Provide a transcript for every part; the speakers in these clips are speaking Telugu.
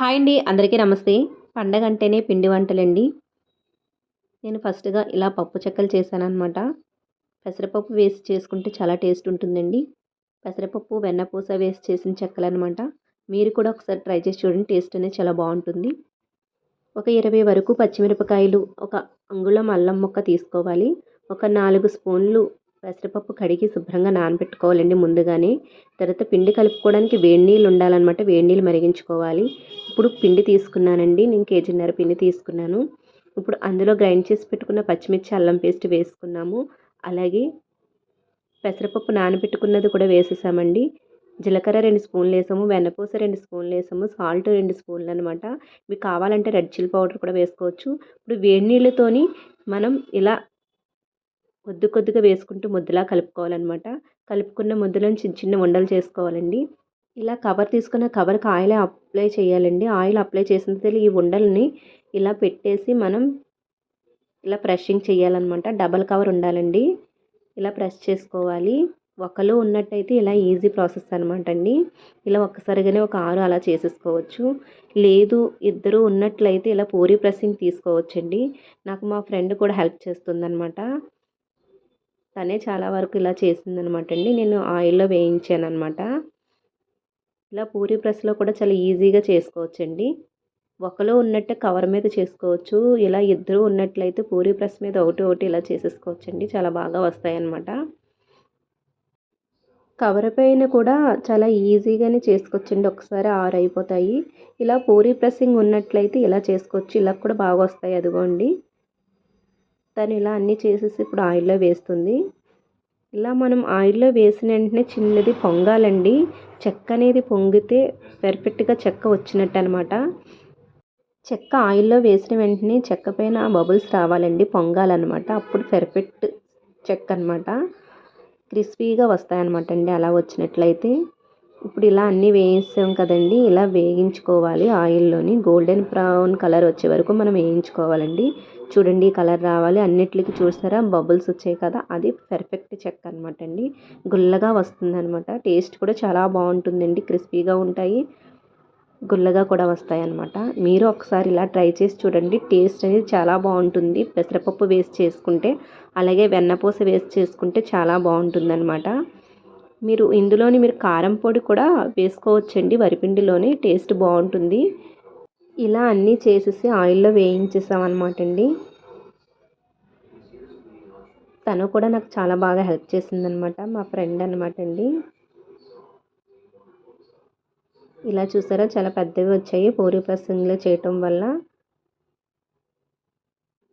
హాయ్ అండి అందరికీ నమస్తే. పండగ అంటేనే పిండి వంటలండి. నేను ఫస్ట్గా ఇలా పప్పు చెక్కలు చేశానమాట పెసరపప్పు వేసి చేసుకుంటే చాలా టేస్ట్ ఉంటుందండి. పెసరపప్పు వెన్నపూస వేసి చేసిన చెక్కలు అనమాట మీరు కూడా ఒకసారి ట్రై చేసి చూడండి టేస్ట్ అనేది చాలా బాగుంటుంది. ఒక ఇరవై వరకు పచ్చిమిరపకాయలు ఒక అంగుళం అల్లం ముక్క తీసుకోవాలి. ఒక నాలుగు స్పూన్లు పెసరపప్పు కడిగి శుభ్రంగా నానబెట్టుకోవాలండి ముందుగానే. తర్వాత పిండి కలుపుకోవడానికి వేడి నీళ్ళు ఉండాలన్నమాట. వేడి నీళ్ళు మరిగించుకోవాలి. ఇప్పుడు పిండి తీసుకున్నానండి. నేను కేజీన్నర పిండి తీసుకున్నాను. ఇప్పుడు అందులో గ్రైండ్ చేసి పెట్టుకున్న పచ్చిమిర్చి అల్లం పేస్ట్ వేసుకున్నాము. అలాగే పెసరపప్పు నానబెట్టుకున్నది కూడా వేసేసామండి. జీలకర్ర రెండు స్పూన్లు వేసాము. వెన్నపూస రెండు స్పూన్లు వేసాము. సాల్ట్ రెండు స్పూన్లు అనమాట మీకు కావాలంటే రెడ్ చిల్లీ పౌడర్ కూడా వేసుకోవచ్చు. ఇప్పుడు వేడి నీళ్ళతోని మనం ఇలా కొద్ది కొద్దిగా వేసుకుంటూ ముద్దలా కలుపుకోవాలన్నమాట. కలుపుకున్న ముద్దలను చిన్న చిన్న ఉండలు చేసుకోవాలండి. ఇలా కవర్ తీసుకున్న కవర్కి ఆయిల్ అప్లై చేయాలండి. ఆయిల్ అప్లై చేసిన తర్వాత ఈ ఉండల్ని ఇలా పెట్టేసి మనం ఇలా ప్రెషింగ్ చేయాలన్నమాట. డబల్ కవర్ ఉండాలండి. ఇలా ప్రెస్ చేసుకోవాలి. ఒకరు ఉన్నట్టయితే ఇలా ఈజీ ప్రాసెస్ అనమాట అండి. ఇలా ఒక్కసారిగానే ఒక ఆరు అలా చేసేసుకోవచ్చు. లేదు ఇద్దరు ఉన్నట్లయితే ఇలా పూరి ప్రెస్సింగ్ తీసుకోవచ్చండి. నాకు మా ఫ్రెండ్ కూడా హెల్ప్ చేస్తుందనమాట తనే చాలా వరకు ఇలా చేసిందనమాట అండి. నేను ఆయిల్లో వేయించాను అనమాట ఇలా పూరి ప్రెస్లో కూడా చాలా ఈజీగా చేసుకోవచ్చండి. ఒకరు ఉన్నట్టే కవర్ మీద చేసుకోవచ్చు. ఇలా ఇద్దరు ఉన్నట్లయితే పూరి ప్రెస్ మీద ఒకటి ఒకటి ఇలా చేసేసుకోవచ్చండి. చాలా బాగా వస్తాయన్నమాట. కవర్ పైన కూడా చాలా ఈజీగానే చేసుకోవచ్చండి. ఒకసారి ఆరు అయిపోతాయి. ఇలా పూరి ప్రెస్సింగ్ ఉన్నట్లయితే ఇలా చేసుకోవచ్చు. ఇలా కూడా బాగా వస్తాయి అదిగోండి. తను ఇలా అన్నీ చేసేసి ఇప్పుడు ఆయిల్లో వేస్తుంది. ఇలా మనం ఆయిల్లో వేసిన వెంటనే చిన్నది పొంగాలండి. చెక్క అనేది పొంగితే పెర్ఫెక్ట్గా చెక్క వచ్చినట్టు అనమాట చెక్క ఆయిల్లో వేసిన వెంటనే చెక్క పైన బబుల్స్ రావాలండి పొంగాలన్నమాట అప్పుడు పెర్ఫెక్ట్ చెక్క అనమాట క్రిస్పీగా వస్తాయన్నమాట అండి అలా వచ్చినట్లయితే. ఇప్పుడు ఇలా అన్నీ వేయించాం కదండి. ఇలా వేయించుకోవాలి. ఆయిల్లోని గోల్డెన్ బ్రౌన్ కలర్ వచ్చే వరకు మనం వేయించుకోవాలండి. చూడండి కలర్ రావాలి. అన్నిటికి చూసారా బబుల్స్ వచ్చాయి కదా. అది పెర్ఫెక్ట్ చెక్క అనమాట అండి గుల్లగా వస్తుందన్నమాట. టేస్ట్ కూడా చాలా బాగుంటుందండి. క్రిస్పీగా ఉంటాయి. గుల్లగా కూడా వస్తాయి అన్నమాట మీరు ఒకసారి ఇలా ట్రై చేసి చూడండి. టేస్ట్ అనేది చాలా బాగుంటుంది. పెసరపప్పు వేస్ట్ చేసుకుంటే అలాగే వెన్నపూస వేస్ట్ చేసుకుంటే చాలా బాగుంటుంది అనమాట మీరు ఇందులోని మీరు కారం పొడి కూడా వేసుకోవచ్చండి. వరిపిండిలోనే టేస్ట్ బాగుంటుంది. ఇలా అన్నీ చేసేసి ఆయిల్లో వేయించేసాం అనమాట అండి తను కూడా నాకు చాలా బాగా హెల్ప్ చేసిందనమాట మా ఫ్రెండ్ అనమాట అండి ఇలా చూసారా చాలా పెద్దవి వచ్చాయి. పూరి ప్రసంగిలో చేయటం వల్ల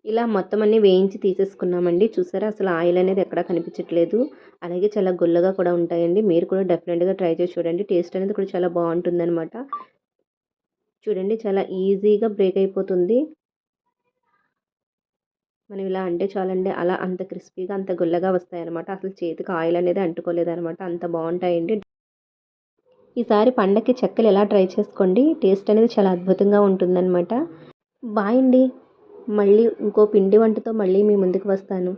ఇలా మొత్తం అన్నీ వేయించి తీసేసుకున్నామండి. చూసారా? అసలు ఆయిల్ అనేది ఎక్కడా కనిపించట్లేదు. అలాగే చాలా గుల్లగా కూడా ఉంటాయండి. మీరు కూడా డెఫినెట్గా ట్రై చేసి చూడండి. టేస్ట్ అనేది కూడా చాలా బాగుంటుందన్నమాట. చూడండి చాలా ఈజీగా బ్రేక్ అయిపోతుంది. మనం ఇలా అంటే చాలండి. అలా అంత క్రిస్పీగా అంత గుల్లగా వస్తాయన్నమాట. అసలు చేతికి ఆయిల్ అనేది అంటుకోలేదన్నమాట. అంత బాగుంటాయండి. ఈసారి పండగకి చెక్కలు ఎలా ట్రై చేసుకోండి? టేస్ట్ అనేది చాలా అద్భుతంగా ఉంటుందన్నమాట. బాయ్ అండి. మళ్ళీ ఇంకో పిండి వంటతో మళ్ళీ మీ ముందుకు వస్తాను.